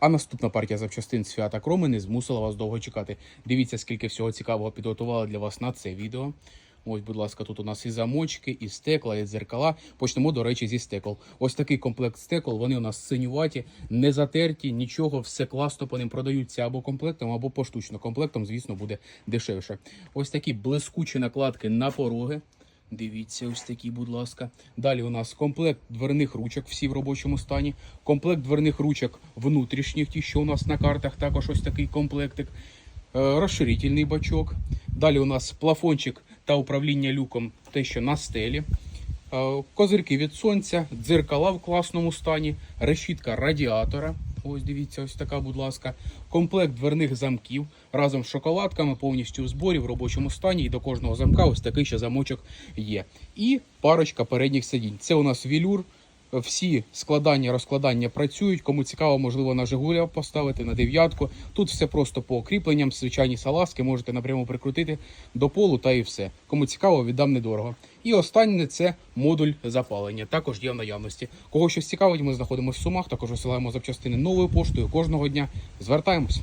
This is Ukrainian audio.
А наступна партія запчастин Фіата Кроми не змусила вас довго чекати. Дивіться, скільки всього цікавого підготували для вас на це відео. Ось, будь ласка, тут у нас і замочки, і стекла, і дзеркала. Почнемо, до речі, зі стекол. Ось такий комплект стекол. Вони у нас синюваті, не затерті, нічого, все класно по ним продаються або комплектом, або поштучно. Комплектом, звісно, буде дешевше. Ось такі блискучі накладки на пороги. Дивіться, ось такі, будь ласка. Далі у нас комплект дверних ручок, всі в робочому стані. Комплект дверних ручок внутрішніх, ті, що у нас на картах, також ось такий комплектик. Е, Розширительний бачок. Далі у нас плафончик та управління люком, те, що на стелі. Е, Козирки від сонця, дзеркала в класному стані, решітка радіатора. Ось дивіться, ось така, будь ласка. Комплект дверних замків разом з шоколадками, повністю в зборі в робочому стані. І до кожного замка ось такий ще замочок є. І парочка передніх сидінь. Це у нас вілюр. Всі складання, розкладання працюють. Кому цікаво, можливо, на Жигуля поставити на дев'ятку. Тут все просто по кріпленням, звичайні салазки можете напряму прикрутити до полу та і все. Кому цікаво, віддам недорого. І останнє це модуль запалення. Також є в наявності. Кого щось цікавить, ми знаходимося в Сумах. Також висилаємо запчастини новою поштою кожного дня. Звертаємось.